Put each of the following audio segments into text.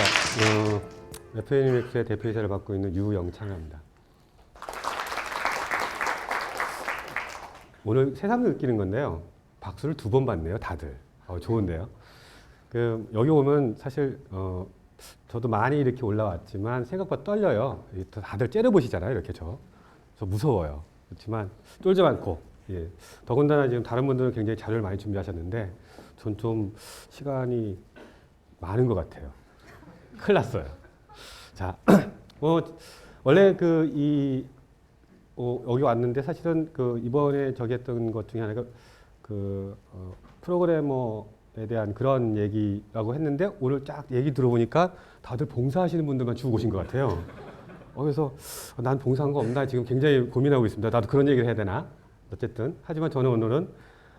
어, FNMX의 대표이사를 맡고 있는 유영창입니다. 오늘 새삼 느끼는 건데요. 박수를 두 번 받네요, 다들. 어, 좋은데요. 그 여기 오면 사실 어, 저도 많이 이렇게 올라왔지만 생각보다 떨려요. 다들 째려보시잖아요, 이렇게 저. 저 무서워요. 그렇지만 쫄지 않고. 예. 더군다나 지금 다른 분들은 굉장히 자료를 많이 준비하셨는데 전 좀 시간이 많은 것 같아요. 큰일 났어요. 자, 뭐 원래 그이 어, 여기 왔는데 사실은 그 이번에 저기 했던 것 중에 하나가 그 어, 프로그래머에 대한 그런 얘기라고 했는데 오늘 쫙 얘기 들어보니까 다들 봉사하시는 분들만 쭉 오신 것 같아요. 어, 그래서 난 봉사한 거 없나 지금 굉장히 고민하고 있습니다. 나도 그런 얘기를 해야 되나? 어쨌든 하지만 저는 오늘은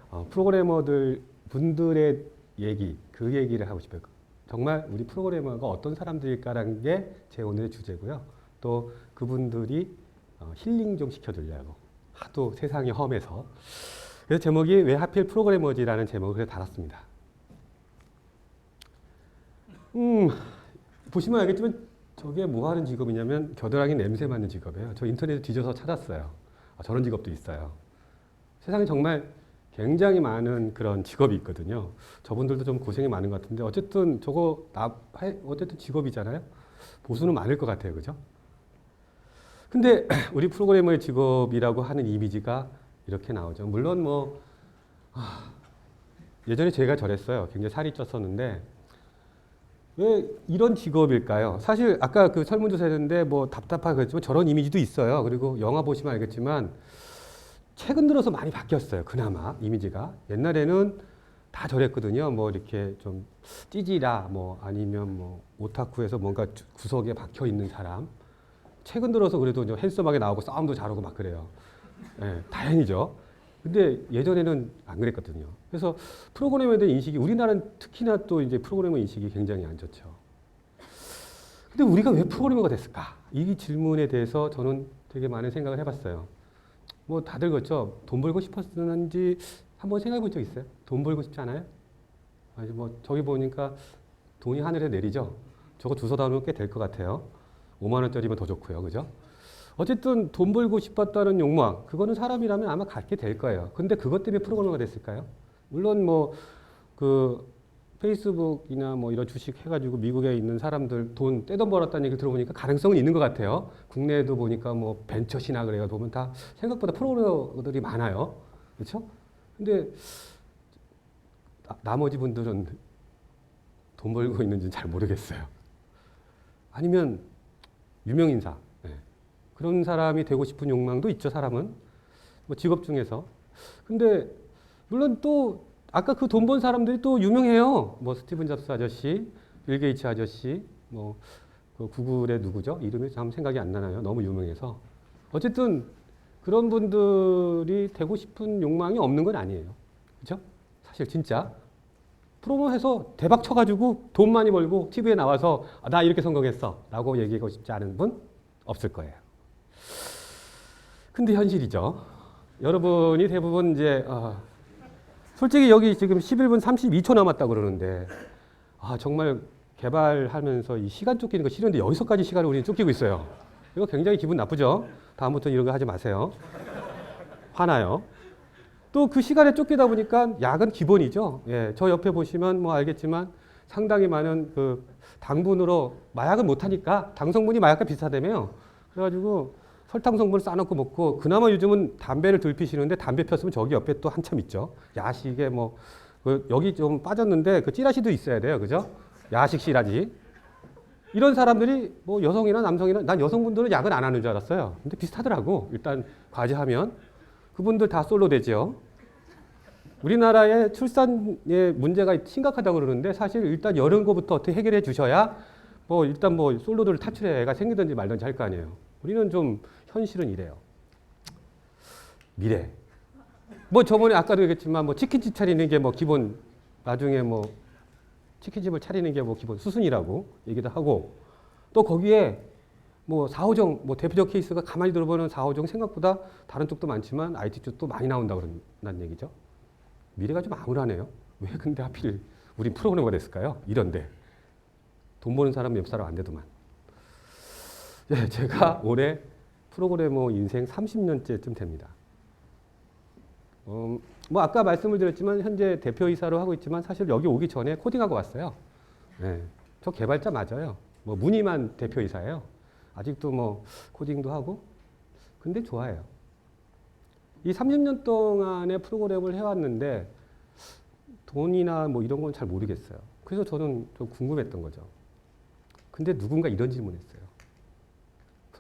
어, 프로그래머들 분들의 얘기 그 얘기를 하고 싶어요. 정말 우리 프로그래머가 어떤 사람들일까라는 게 제 오늘의 주제고요. 또 그분들이 어, 힐링 좀 시켜주려고 하도 세상이 험해서 그래서 제목이 왜 하필 프로그래머지라는 제목을 달았습니다. 음 보시면 알겠지만 저게 뭐 하는 직업이냐면 겨드랑이 냄새 맡는 직업이에요. 저 인터넷에 뒤져서 찾았어요. 아, 저런 직업도 있어요. 세상에 정말 굉장히 많은 그런 직업이 있거든요. 저분들도 좀 고생이 많은 것 같은데 어쨌든 저거 나 하- 어쨌든 직업이잖아요. 보수는 많을 것 같아요, 그죠? 근데 우리 프로그래머의 직업이라고 하는 이미지가 이렇게 나오죠. 물론 뭐 아, 예전에 제가 저랬어요. 굉장히 살이 쪘었는데 왜 이런 직업일까요? 사실 아까 그 설문조사 했는데 뭐 답답하고 그랬지만 저런 이미지도 있어요. 그리고 영화 보시면 알겠지만 최근 들어서 많이 바뀌었어요. 그나마 이미지가 옛날에는 다 저랬거든요. 뭐 이렇게 좀 찌질아 뭐 아니면 뭐 오타쿠에서 뭔가 주- 구석에 박혀 있는 사람. 최근 들어서 그래도 좀 핸섬하게 나오고 싸움도 잘하고 막 그래요. 예, 다행이죠. 근데 예전에는 안 그랬거든요. 그래서 프로그래머에 대한 인식이 우리나라는 특히나 또 이제 프로그래머 인식이 굉장히 안 좋죠. 근데 우리가 왜 프로그래머가 됐을까? 이 질문에 대해서 저는 되게 많은 생각을 해봤어요. 뭐 다들 그렇죠. 돈 벌고 싶었는지 한번 생각해 본 적 있어요? 돈 벌고 싶지 않아요? 아니 뭐 저기 보니까 돈이 하늘에 내리죠. 저거 주워 담으면 꽤 될 것 같아요. 5만 원짜리면 더 좋고요. 그죠? 어쨌든 돈 벌고 싶었다는 욕망, 그거는 사람이라면 아마 갖게 될 거예요. 근데 그것 때문에 프로그래머가 됐을까요? 물론 뭐 그 페이스북이나 뭐 이런 주식 해가지고 미국에 있는 사람들 돈 떼돈 벌었다는 얘기 들어보니까 가능성은 있는 것 같아요. 국내에도 보니까 뭐 벤처 신학을 해가 보면 다 생각보다 프로그래머들이 많아요. 그렇죠? 근데 나- 나머지 분들은 돈 벌고 있는지는 잘 모르겠어요. 아니면 유명인사. 네. 그런 사람이 되고 싶은 욕망도 있죠, 사람은. 뭐 직업 중에서. 근데 물론 또 아까 그 돈 번 사람들이 또 유명해요. 뭐 스티븐 잡스 아저씨, 빌 게이츠 아저씨, 뭐 그 구글의 누구죠? 이름이 참 생각이 안 나나요? 너무 유명해서. 어쨌든 그런 분들이 되고 싶은 욕망이 없는 건 아니에요. 그죠? 사실 진짜 프로모해서 대박 쳐가지고 돈 많이 벌고 TV에 나와서 아, 나 이렇게 성공했어 라고 얘기하고 싶지 않은 분 없을 거예요. 근데 현실이죠. 여러분이 대부분 이제 아, 솔직히 여기 지금 11분 32초 남았다 그러는데 아 정말 개발하면서 이 시간 쫓기는 거 싫은데 여기서까지 시간을 우리는 쫓기고 있어요. 이거 굉장히 기분 나쁘죠. 다음부터 이런 거 하지 마세요. 화나요. 또 그 시간에 쫓기다 보니까 약은 기본이죠. 예, 저 옆에 보시면 뭐 알겠지만 상당히 많은 그 당분으로 마약을 못 하니까 당 성분이 마약과 비슷하다며요. 그래가지고 설탕 성분을 싸놓고 먹고 그나마 요즘은 담배를 덜 피시는데 담배 폈으면 저기 옆에 또 한참 있죠. 야식에 뭐 그 여기 좀 빠졌는데 그 찌라시도 있어야 돼요, 그죠? 야식 씨라지. 이런 사람들이 뭐 여성이나 남성이나 난 여성분들은 약을 안 하는 줄 알았어요. 근데 비슷하더라고. 일단 과제하면 그분들 다 솔로 되죠. 우리나라의 출산의 문제가 심각하다고 그러는데 사실 일단 이런 거부터 어떻게 해결해 주셔야 뭐 일단 뭐 솔로들 탈출해 애가 생기든지 말든지 할 거 아니에요. 우리는 좀 현실은 이래요. 미래. 뭐 저번에 아까도 얘기했지만 뭐 치킨집 차리는 게 뭐 기본 나중에 뭐 치킨집을 차리는 게 뭐 기본 수순이라고 얘기도 하고 또 거기에 뭐 4호정 뭐 대표적 케이스가 가만히 들어보면 4호정 생각보다 다른 쪽도 많지만 IT 쪽도 많이 나온다 그런 얘기죠. 미래가 좀 암울하네요. 왜 근데 하필 우리 프로그래머가 됐을까요? 이런데 돈 버는 사람은 옆 사람 안 되더만. 예, 제가 올해 프로그래머 인생 30년째쯤 됩니다. 음, 뭐 아까 말씀을 드렸지만 현재 대표이사로 하고 있지만 사실 여기 오기 전에 코딩하고 왔어요. 예, 저 개발자 맞아요. 뭐 무늬만 대표이사예요. 아직도 뭐 코딩도 하고 근데 좋아해요. 이 30년 동안의 프로그램을 해왔는데 돈이나 뭐 이런 건 잘 모르겠어요. 그래서 저는 좀 궁금했던 거죠. 근데 누군가 이런 질문 했어요.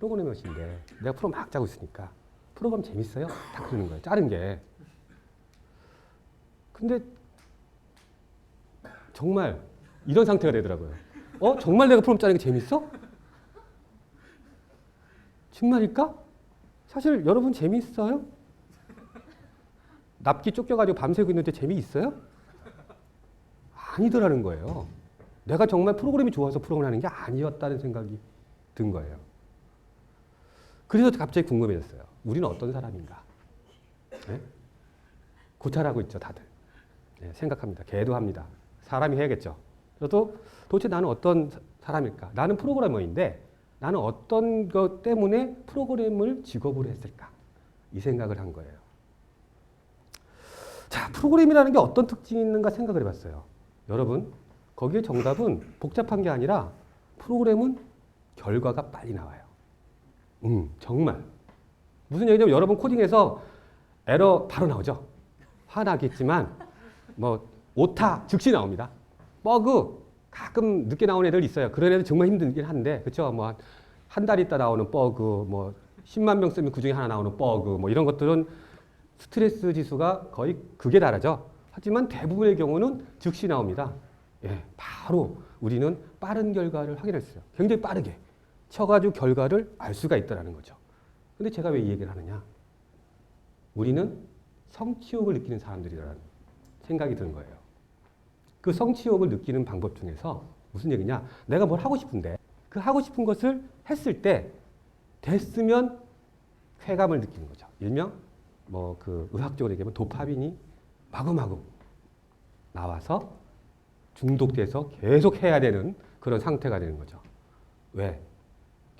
프로그래머신데 내가 프로 막 짜고 있으니까 프로그램 재밌어요? 다 그러는 거예요. 짜는 게. 근데 정말 이런 상태가 되더라고요. 어? 정말 내가 프로그램 짜는 게 재밌어? 정말일까? 사실 여러분 재미있어요? 납기 쫓겨가지고 밤새고 있는데 재미있어요? 아니더라는 거예요. 내가 정말 프로그램이 좋아서 프로그램 하는 게 아니었다는 생각이 든 거예요. 그래서 갑자기 궁금해졌어요. 우리는 어떤 사람인가? 네? 고찰하고 있죠, 다들. 네, 생각합니다. 개도 합니다. 사람이 해야겠죠. 저도 도대체 나는 어떤 사- 사람일까? 나는 프로그래머인데 나는 어떤 것 때문에 프로그램을 직업으로 했을까? 이 생각을 한 거예요. 자, 프로그램이라는 게 어떤 특징이 있는가 생각을 해봤어요. 여러분, 거기에 정답은 복잡한 게 아니라 프로그램은 결과가 빨리 나와요. 음, 정말. 무슨 얘기냐면 여러분 코딩에서 에러 바로 나오죠. 화나겠지만 뭐 오타 즉시 나옵니다. 버그 가끔 늦게 나오는 애들 있어요. 그런 애들 정말 힘들긴 한데 그렇죠. 뭐 한 달 있다 나오는 버그, 뭐 10만 명 쓰면 그 중에 하나 나오는 버그, 뭐 이런 것들은 스트레스 지수가 거의 극에 달하죠. 하지만 대부분의 경우는 즉시 나옵니다. 예, 바로 우리는 빠른 결과를 있어요. 굉장히 빠르게 쳐가지고 결과를 알 수가 있다는 거죠. 근데 제가 왜 이 얘기를 하느냐? 우리는 성취욕을 느끼는 사람들이라는 생각이 드는 거예요. 그 성취욕을 느끼는 방법 중에서 무슨 얘기냐? 내가 뭘 하고 싶은데 그 하고 싶은 것을 했을 때 됐으면 쾌감을 느끼는 거죠. 일명 뭐 그 의학적으로 얘기하면 도파민이 마구마구 나와서 중독돼서 계속 해야 되는 그런 상태가 되는 거죠. 왜?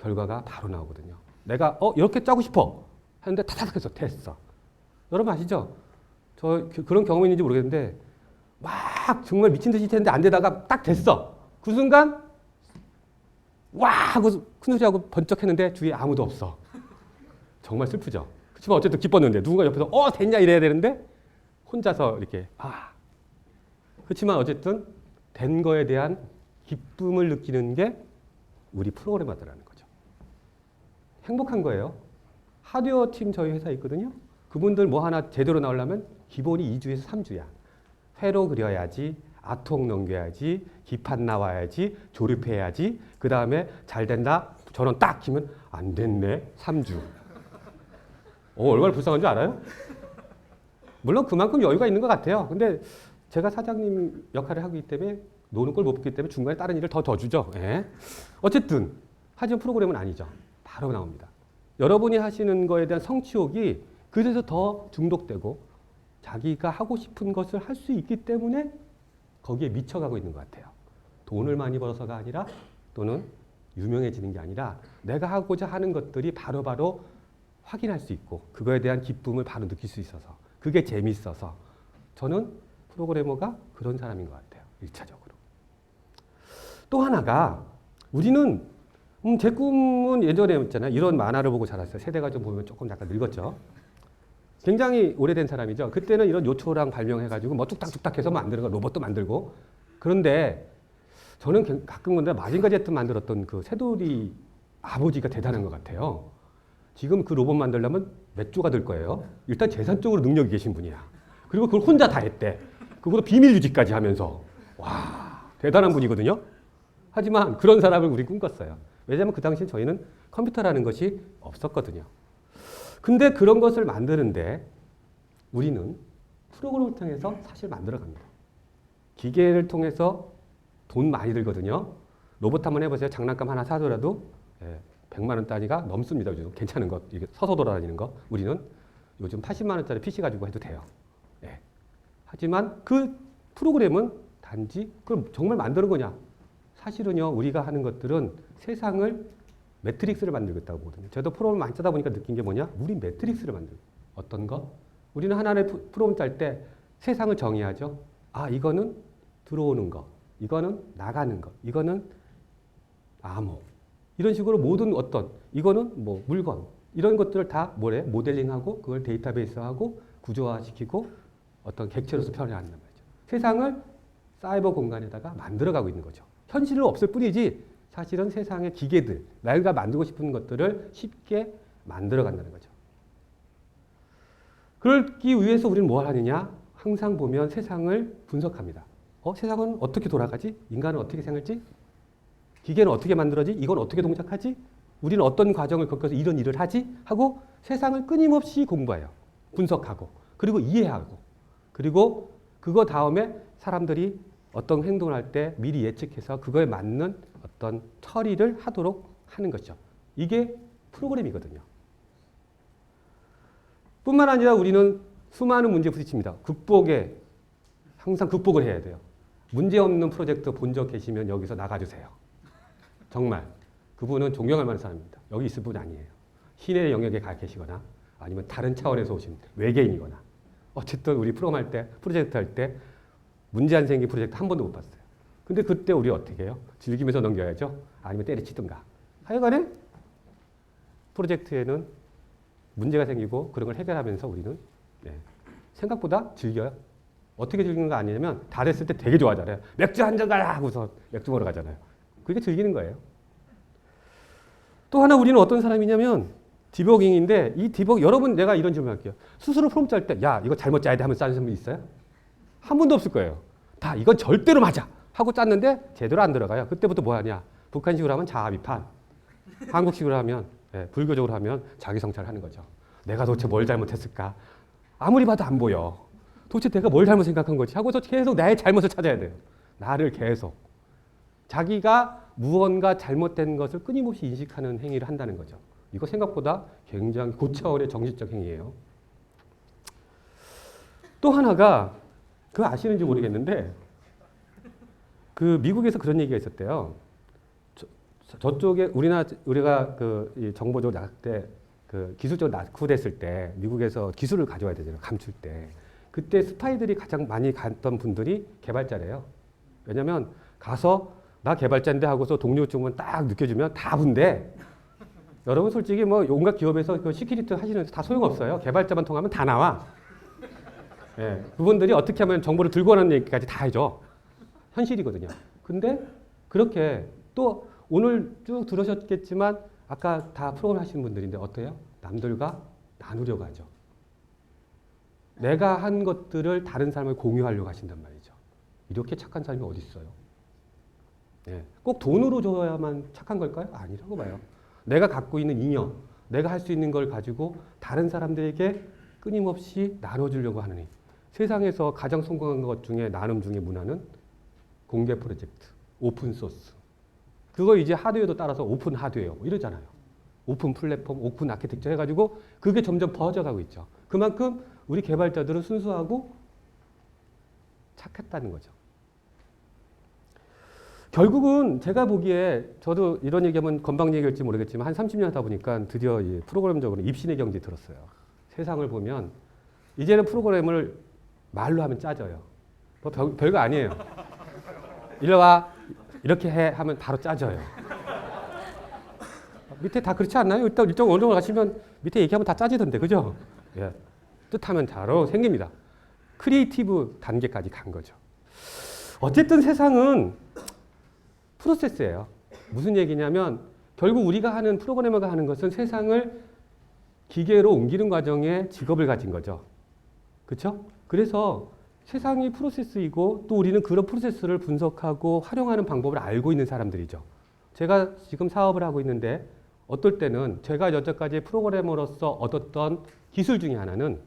결과가 바로 나오거든요. 내가 어 이렇게 짜고 싶어 하는데 타닥 해서 됐어. 여러분 아시죠? 저 그- 그런 경험이 있는지 모르겠는데 막 정말 미친 듯이 했는데 안 되다가 딱 됐어. 그 순간 와 하고 큰 소리 하고 번쩍했는데 주위에 아무도 없어. 정말 슬프죠. 그렇지만 어쨌든 기뻤는데 누군가 옆에서 어 됐냐 이래야 되는데 혼자서 이렇게 아 그렇지만 어쨌든 된 거에 대한 기쁨을 느끼는 게 우리 프로그래머들라는 거죠. 행복한 거예요. 하드웨어 팀 저희 회사에 있거든요. 그분들 뭐 하나 제대로 나오려면 기본이 2주에서 3주야. 회로 그려야지, 아통 넘겨야지, 기판 나와야지, 조립해야지, 그 다음에 잘 된다, 전원 딱 키면 안 됐네, 3주. 어, 얼마나 불쌍한 줄 알아요? 물론 그만큼 여유가 있는 것 같아요. 근데 제가 사장님 역할을 하기 때문에 노는 걸 못 보기 때문에 중간에 다른 일을 더 더 주죠. 예. 어쨌든 하지만 프로그램은 아니죠. 바로 나옵니다. 여러분이 하시는 거에 대한 성취욕이 그래서 더 중독되고 자기가 하고 싶은 것을 할 수 있기 때문에 거기에 미쳐가고 있는 것 같아요. 돈을 많이 벌어서가 아니라 또는 유명해지는 게 아니라 내가 하고자 하는 것들이 바로바로 확인할 수 있고 그거에 대한 기쁨을 바로 느낄 수 있어서 그게 재밌어서 저는 프로그래머가 그런 사람인 것 같아요. 일차적으로. 또 하나가 우리는 음, 제 꿈은 예전에 있잖아요. 이런 만화를 보고 자랐어요. 세대가 좀 보면 조금 약간 늙었죠. 굉장히 오래된 사람이죠. 그때는 이런 요초랑 발명해가지고 뭐 뚝딱뚝딱 해서 만드는 거 로봇도 만들고 그런데 저는 개- 가끔 근데 마징가 제트 만들었던 그 새돌이 아버지가 대단한 것 같아요. 지금 그 로봇 만들려면 몇 조가 들 거예요. 일단 재산적으로 능력이 계신 분이야. 그리고 그걸 혼자 다 했대. 그것도 비밀 유지까지 하면서 와 대단한 분이거든요. 하지만 그런 사람을 우리 꿈꿨어요. 왜냐하면 그 당시에 저희는 컴퓨터라는 것이 없었거든요. 근데 그런 것을 만드는데 우리는 프로그램을 통해서 사실 만들어 갑니다. 기계를 통해서 돈 많이 들거든요. 로봇 한번 해보세요. 장난감 하나 사더라도 예, 100만 원 단위가 넘습니다. 요즘 괜찮은 거 이게 서서 돌아다니는 거 우리는 요즘 80만 원짜리 PC 가지고 해도 돼요. 예. 하지만 그 프로그램은 단지 그걸 정말 만드는 거냐? 사실은요 우리가 하는 것들은 세상을 매트릭스를 만들겠다고 보거든요. 저도 프로그램 많이 쓰다 보니까 느낀 게 뭐냐? 우리 매트릭스를 만들. 어떤 거? 우리는 하나의 프- 프로그램 짤 때 세상을 정의하죠. 아 이거는 들어오는 거, 이거는 나가는 거, 이거는 암호. 이런 식으로 모든 어떤 이거는 뭐 물건 이런 것들을 다 뭐래 모델링하고 그걸 데이터베이스하고 구조화시키고 어떤 객체로서 표현한단 말이죠. 세상을 사이버 공간에다가 만들어가고 있는 거죠. 현실은 없을 뿐이지 사실은 세상의 기계들, 내가 만들고 싶은 것들을 쉽게 만들어 간다는 거죠. 그러기 위해서 우리는 뭘 하느냐? 항상 보면 세상을 분석합니다. 어, 세상은 어떻게 돌아가지? 인간은 어떻게 생활지? 기계는 어떻게 만들어지? 이건 어떻게 동작하지? 우리는 어떤 과정을 겪어서 이런 일을 하지? 하고 세상을 끊임없이 공부해요. 분석하고 그리고 이해하고 그리고 그거 다음에 사람들이 어떤 행동을 할 때 미리 예측해서 그거에 맞는 어떤 처리를 하도록 하는 거죠. 이게 프로그램이거든요. 뿐만 아니라 우리는 수많은 문제 부딪힙니다. 극복에 항상 극복을 해야 돼요. 문제 없는 프로젝트 본 적 계시면 여기서 나가주세요. 정말 그분은 존경할 만한 사람입니다. 여기 있을 분 아니에요. 신의 영역에 가 계시거나 아니면 다른 차원에서 오신 외계인이거나 어쨌든 우리 프로그램 할 때 프로젝트 할 때 문제 안 생긴 프로젝트 한 번도 못 봤어요. 근데 그때 우리 어떻게 해요? 즐기면서 넘겨야죠. 아니면 때려치든가. 하여간에 프로젝트에는 문제가 생기고 그런 걸 해결하면서 우리는 네, 생각보다 즐겨요. 어떻게 즐기는 거 아니냐면 다 됐을 때 되게 좋아하잖아요. 맥주 한 잔 가라 하고서 맥주 먹으러 가잖아요. 그게 즐기는 거예요. 또 하나 우리는 어떤 사람이냐면 디버깅인데 이 디버깅 여러분 내가 이런 질문 할게요. 스스로 프롬 짤 때 야 이거 잘못 짜야 돼 하면 짜는 사람 있어요? 한 분도 없을 거예요. 다 이건 절대로 맞아 하고 짰는데 제대로 안 들어가요. 그때부터 뭐 하냐? 북한식으로 하면 자아 비판, 한국식으로 하면 예, 불교적으로 하면 자기 성찰하는 거죠. 내가 도대체 뭘 잘못했을까? 아무리 봐도 안 보여. 도대체 내가 뭘 잘못 생각한 거지? 하고서 계속 나의 잘못을 찾아야 돼요. 나를 계속. 자기가 무언가 잘못된 것을 끊임없이 인식하는 행위를 한다는 거죠. 이거 생각보다 굉장히 고차원의 정신적 행위예요. 또 하나가 그 아시는지 모르겠는데 그 미국에서 그런 얘기가 있었대요. 저, 저쪽에 우리나라 우리가 그이 정보적으로 낙대 그 기술적으로 낙후됐을 때 미국에서 기술을 가져와야 되잖아요. 감출 때 그때 스파이들이 가장 많이 갔던 분들이 개발자래요. 왜냐면 가서 나 개발자인데 하고서 동료증은 딱 느껴주면 다 분데 여러분 솔직히 뭐 온갖 기업에서 그 시큐리티 하시는 다 소용없어요. 개발자만 통하면 다 나와. 예, 그분들이 어떻게 하면 정보를 들고 오는 얘기까지 다 해줘. 현실이거든요. 근데 그렇게 또 오늘 쭉 들으셨겠지만 아까 다 프로그램 하시는 분들인데 어때요? 남들과 나누려고 하죠. 내가 한 것들을 다른 사람을 공유하려고 하신단 말이죠. 이렇게 착한 사람이 어디 있어요? 예, 꼭 돈으로 줘야만 착한 걸까요? 아니라고 봐요. 내가 갖고 있는 잉여, 내가 할 수 있는 걸 가지고 다른 사람들에게 끊임없이 나눠주려고 하는 일. 세상에서 가장 성공한 것 중에 나눔 중에 문화는 공개 프로젝트, 오픈 소스. 그거 이제 하드웨어도 따라서 오픈 하드웨어 뭐 이러잖아요. 오픈 플랫폼, 오픈 아키텍처 해가지고 그게 점점 퍼져가고 있죠. 그만큼 우리 개발자들은 순수하고 착했다는 거죠. 결국은 제가 보기에 저도 이런 얘기하면 건방 얘기할지 모르겠지만 한 30년 하다 보니까 드디어 이 프로그램적으로 입신의 경지 들었어요. 세상을 보면 이제는 프로그램을 말로 하면 짜져요. 뭐 별, 별거 아니에요. 일로 와 이렇게 해 하면 바로 짜져요. 밑에 다 그렇지 않나요? 일단 일정 정도 가시면 밑에 얘기하면 다 짜지던데 그죠? 예. 뜻하면 바로 생깁니다. 크리에이티브 단계까지 간 거죠. 어쨌든 세상은 프로세스예요. 무슨 얘기냐면 결국 우리가 하는 프로그래머가 하는 것은 세상을 기계로 옮기는 과정에 직업을 가진 거죠. 그렇죠? 그래서 세상이 프로세스이고 또 우리는 그런 프로세스를 분석하고 활용하는 방법을 알고 있는 사람들이죠. 제가 지금 사업을 하고 있는데 어떨 때는 제가 여태까지 프로그래머로서 얻었던 기술 중에 하나는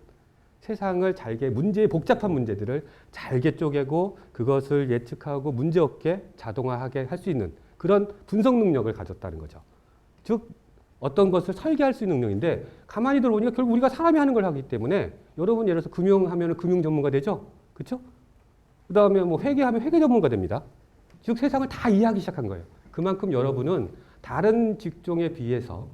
세상을 잘게 문제 복잡한 문제들을 잘게 쪼개고 그것을 예측하고 문제 없게 자동화하게 할 수 있는 그런 분석 능력을 가졌다는 거죠. 즉 어떤 것을 설계할 수 있는 능력인데 가만히 들어보니까 결국 우리가 사람이 하는 걸 하기 때문에 여러분 예를 들어서 금융하면 금융 전문가 되죠. 그렇죠? 그 다음에 뭐 회계하면 회계 전문가 됩니다. 즉 세상을 다 이해하기 시작한 거예요. 그만큼 여러분은 다른 직종에 비해서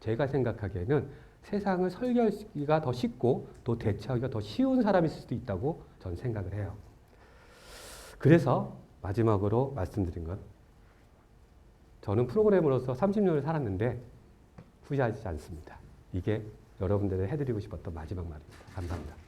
제가 생각하기에는 세상을 설계하기가 더 쉽고 또 대처하기가 더 쉬운 사람일 수도 있다고 저는 생각을 해요. 그래서 마지막으로 말씀드린 건 저는 프로그래머로서 30년을 살았는데 후회하지 않습니다. 이게 여러분들에 해드리고 싶었던 마지막 말입니다. 감사합니다.